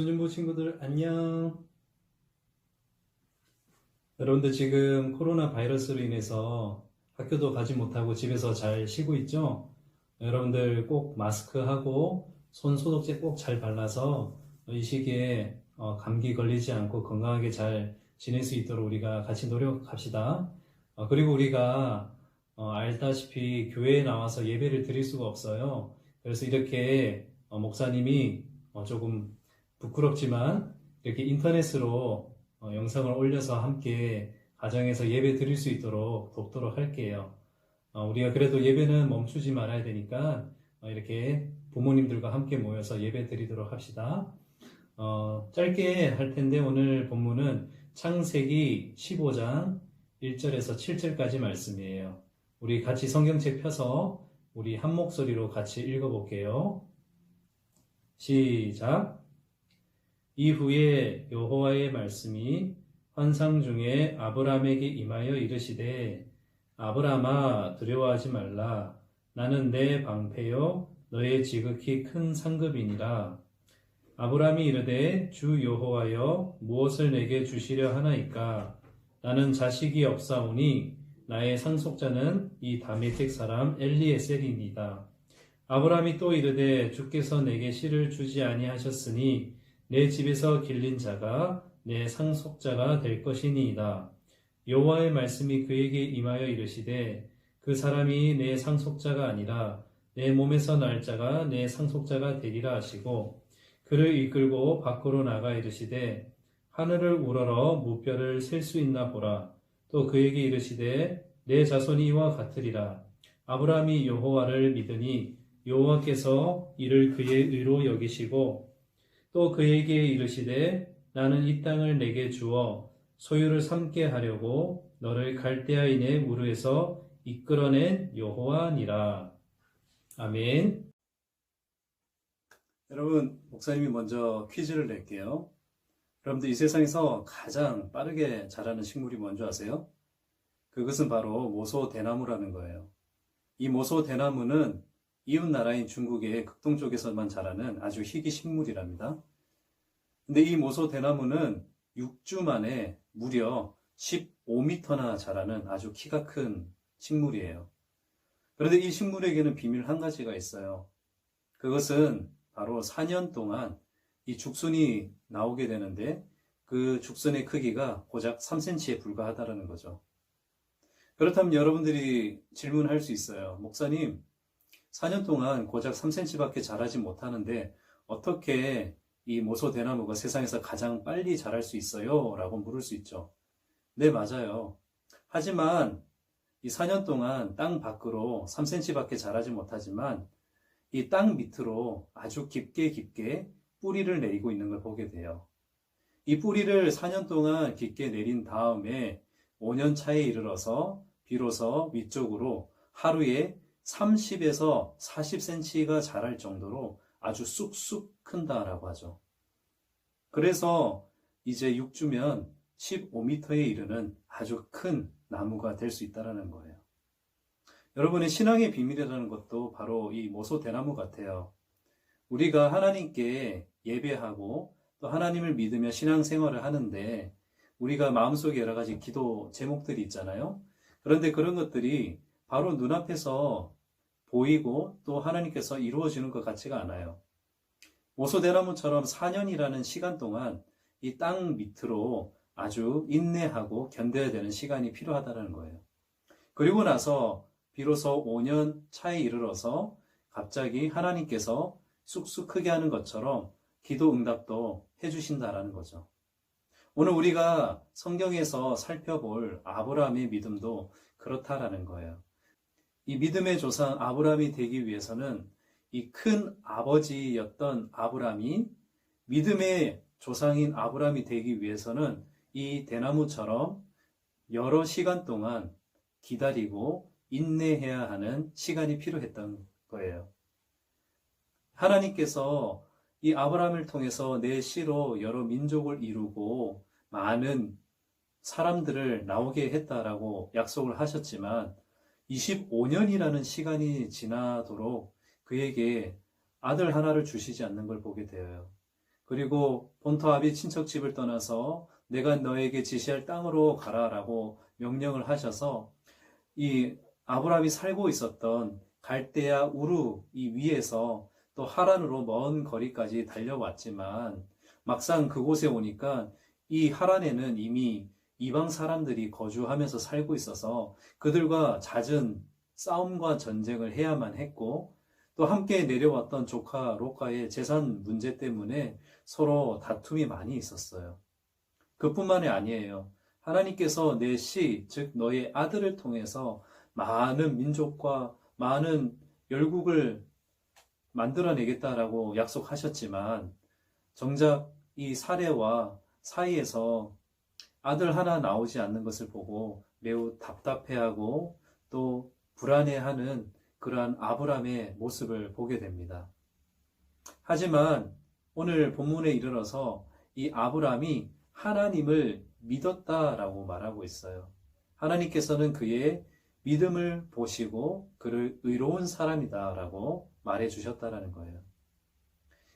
유소년부 친구들 안녕. 여러분들 지금 코로나 바이러스로 인해서 학교도 가지 못하고 집에서 잘 쉬고 있죠? 여러분들 꼭 마스크하고 손 소독제 꼭 잘 발라서 이 시기에 어, 감기 걸리지 않고 건강하게 잘 지낼 수 있도록 우리가 같이 노력합시다. 어, 그리고 우리가 어, 알다시피 교회에 나와서 예배를 드릴 수가 없어요. 그래서 이렇게 어, 목사님이 어, 조금 부끄럽지만 이렇게 인터넷으로 어, 영상을 올려서 함께 가정에서 예배 드릴 수 있도록 돕도록 할게요. 어, 우리가 그래도 예배는 멈추지 말아야 되니까 어, 이렇게 부모님들과 함께 모여서 예배 드리도록 합시다. 어, 짧게 할 텐데 오늘 본문은 창세기 15장 1절에서 7절까지 말씀이에요. 우리 같이 성경책 펴서 우리 한 목소리로 같이 읽어볼게요. 시작. 이후에 여호와의 말씀이 환상 중에 아브라함에게 임하여 이르시되 아브라함아 두려워하지 말라. 나는 내 방패요 너의 지극히 큰 상급이니라. 아브라함이 이르되 주 여호와여 무엇을 내게 주시려 하나이까? 나는 자식이 없사오니 나의 상속자는 이 다메섹 사람 엘리에셀이니이다. 아브라함이 또 이르되 주께서 내게 씨를 주지 아니하셨으니 내 집에서 길린 자가 내 상속자가 될 것이니이다. 여호와의 말씀이 그에게 임하여 이르시되 그 사람이 내 상속자가 아니라 내 몸에서 날 자가 내 상속자가 되리라 하시고 그를 이끌고 밖으로 나가 이르시되 하늘을 우러러 무뼈를 셀 수 있나 보라. 또 그에게 이르시되 내 자손이 이와 같으리라. 아브라함이 여호와를 믿으니 여호와께서 이를 그의 의로 여기시고 또 그에게 이르시되 나는 이 땅을 내게 주어 소유를 삼게 하려고 너를 갈대아인의 무르에서 이끌어낸 여호와니라. 아멘. 여러분, 목사님이 먼저 퀴즈를 낼게요. 여러분들 이 세상에서 가장 빠르게 자라는 식물이 뭔지 아세요? 그것은 바로 모소 대나무라는 거예요. 이 모소 대나무는 이웃 나라인 중국의 극동 쪽에서만 자라는 아주 희귀 식물이랍니다. 근데 이 모소 대나무는 6주 만에 무려 15m나 자라는 아주 키가 큰 식물이에요. 그런데 이 식물에게는 비밀 한 가지가 있어요. 그것은 바로 4년 동안 이 죽순이 나오게 되는데 그 죽순의 크기가 고작 3cm에 불과하다는 거죠. 그렇다면 여러분들이 질문할 수 있어요. 목사님, 4년 동안 고작 3cm밖에 자라지 못하는데 어떻게 이 모소 대나무가 세상에서 가장 빨리 자랄 수 있어요? 라고 물을 수 있죠. 네, 맞아요. 하지만 이 4년 동안 땅 밖으로 3cm밖에 자라지 못하지만 이 땅 밑으로 아주 깊게 깊게 뿌리를 내리고 있는 걸 보게 돼요. 이 뿌리를 4년 동안 깊게 내린 다음에 5년 차에 이르러서 비로소 위쪽으로 하루에 30에서 40cm가 자랄 정도로 아주 쑥쑥 큰다라고 하죠. 그래서 이제 6주면 15m에 이르는 아주 큰 나무가 될 수 있다는 거예요. 여러분의 신앙의 비밀이라는 것도 바로 이 모소 대나무 같아요. 우리가 하나님께 예배하고 또 하나님을 믿으며 신앙생활을 하는데 우리가 마음속에 여러 가지 기도 제목들이 있잖아요. 그런데 그런 것들이 바로 눈앞에서 보이고 또 하나님께서 이루어지는 것 같지가 않아요. 모소대나무처럼 4년이라는 시간 동안 이 땅 밑으로 아주 인내하고 견뎌야 되는 시간이 필요하다는 거예요. 그리고 나서 비로소 5년 차에 이르러서 갑자기 하나님께서 쑥쑥 크게 하는 것처럼 기도 응답도 해주신다라는 거죠. 오늘 우리가 성경에서 살펴볼 아브라함의 믿음도 그렇다라는 거예요. 이 믿음의 조상 아브라함이 되기 위해서는 이 큰 아버지였던 아브라함이 믿음의 조상인 아브라함이 되기 위해서는 이 대나무처럼 여러 시간 동안 기다리고 인내해야 하는 시간이 필요했던 거예요. 하나님께서 이 아브라함을 통해서 내 씨로 여러 민족을 이루고 많은 사람들을 나오게 했다라고 약속을 하셨지만 25년이라는 시간이 지나도록 그에게 아들 하나를 주시지 않는 걸 보게 되어요. 그리고 본토아비 친척집을 떠나서 내가 너에게 지시할 땅으로 가라라고 명령을 하셔서 이 아브라함이 살고 있었던 갈대아 우루 이 위에서 또 하란으로 먼 거리까지 달려왔지만 막상 그곳에 오니까 이 하란에는 이미 이방 사람들이 거주하면서 살고 있어서 그들과 잦은 싸움과 전쟁을 해야만 했고 또 함께 내려왔던 조카 로카의 재산 문제 때문에 서로 다툼이 많이 있었어요. 그뿐만이 아니에요. 하나님께서 내 씨, 즉 너의 아들을 통해서 많은 민족과 많은 열국을 만들어내겠다라고 약속하셨지만 정작 이 사례와 사이에서 아들 하나 나오지 않는 것을 보고 매우 답답해하고 또 불안해하는 그러한 아브람의 모습을 보게 됩니다. 하지만 오늘 본문에 이르러서 이 아브람이 하나님을 믿었다라고 말하고 있어요. 하나님께서는 그의 믿음을 보시고 그를 의로운 사람이다라고 말해 주셨다라는 거예요.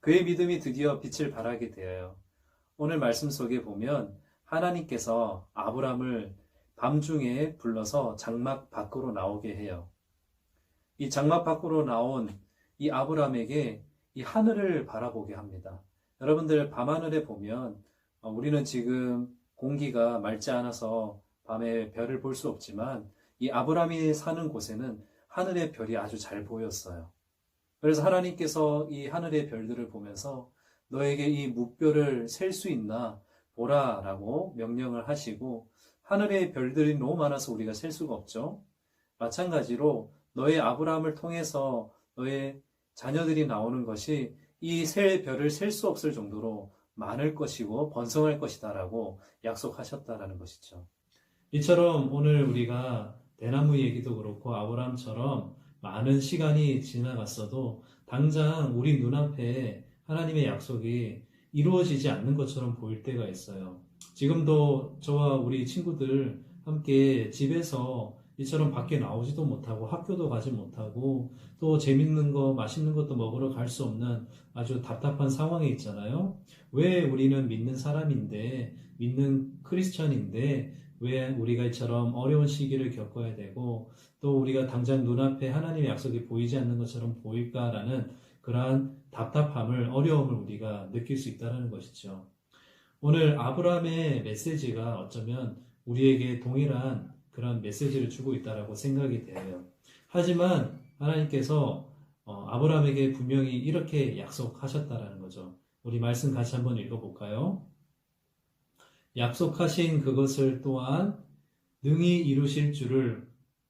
그의 믿음이 드디어 빛을 발하게 되어요. 오늘 말씀 속에 보면 하나님께서 아브람을 밤중에 불러서 장막 밖으로 나오게 해요. 이 장막 밖으로 나온 이 아브람에게 이 하늘을 바라보게 합니다. 여러분들 밤하늘에 보면 어, 우리는 지금 공기가 맑지 않아서 밤에 별을 볼 수 없지만 이 아브람이 사는 곳에는 하늘의 별이 아주 잘 보였어요. 그래서 하나님께서 이 하늘의 별들을 보면서 너에게 이 무별을 셀수 있나 보라라고 명령을 하시고 하늘의 별들이 너무 많아서 우리가 셀 수가 없죠. 마찬가지로 너의 아브라함을 통해서 너의 자녀들이 나오는 것이 이셀 별을 셀 수 없을 정도로 많을 것이고 번성할 것이다라고 약속하셨다라는 것이죠. 이처럼 오늘 우리가 대나무 얘기도 그렇고 아브라함처럼 많은 시간이 지나갔어도 당장 우리 눈앞에 하나님의 약속이 이루어지지 않는 것처럼 보일 때가 있어요. 지금도 저와 우리 친구들 함께 집에서 이처럼 밖에 나오지도 못하고 학교도 가지 못하고 또 재밌는 거, 맛있는 것도 먹으러 갈 수 없는 아주 답답한 상황에 있잖아요. 왜 우리는 믿는 사람인데, 믿는 크리스천인데, 왜 우리가 이처럼 어려운 시기를 겪어야 되고, 또 우리가 당장 눈앞에 하나님의 약속이 보이지 않는 것처럼 보일까라는 그러한 답답함을, 어려움을 우리가 느낄 수 있다는 것이죠. 오늘 아브라함의 메시지가 어쩌면 우리에게 동일한 그런 메시지를 주고 있다라고 생각이 돼요. 하지만 하나님께서 어, 아브라함에게 분명히 이렇게 약속하셨다라는 거죠. 우리 말씀 같이 한번 읽어볼까요? 약속하신 그것을 또한 능히 이루실 줄을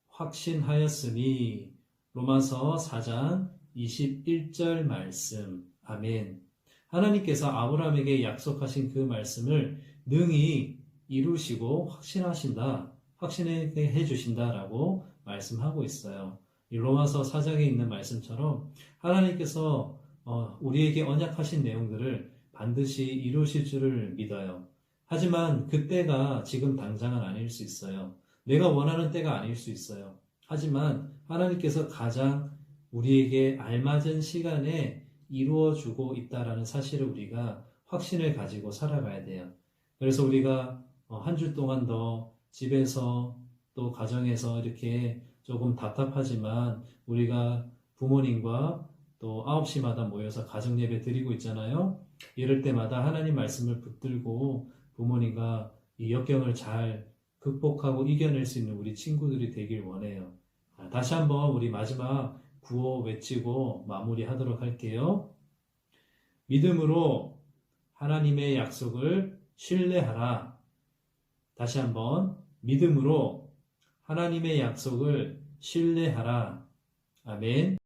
확신하였으니 로마서 4장 21절 말씀 아멘. 하나님께서 아브라함에게 약속하신 그 말씀을 능히 이루시고 확신하신다. 확신하게 해주신다라고 말씀하고 있어요. 이 로마서 4장에 있는 말씀처럼 하나님께서 어, 우리에게 언약하신 내용들을 반드시 이루실 줄을 믿어요. 하지만 그때가 지금 당장은 아닐 수 있어요. 내가 원하는 때가 아닐 수 있어요. 하지만 하나님께서 가장 우리에게 알맞은 시간에 이루어주고 있다라는 사실을 우리가 확신을 가지고 살아가야 돼요. 그래서 우리가 어, 한주 동안 더 집에서 또 가정에서 이렇게 조금 답답하지만 우리가 부모님과 또 9시마다 모여서 가정 예배 드리고 있잖아요. 이럴 때마다 하나님 말씀을 붙들고 부모님과 이 역경을 잘 극복하고 이겨낼 수 있는 우리 친구들이 되길 원해요. 아, 다시 한번 우리 마지막 구호 외치고 마무리하도록 할게요. 믿음으로 하나님의 약속을 신뢰하라. 다시 한번 믿음으로 하나님의 약속을 신뢰하라. 아멘.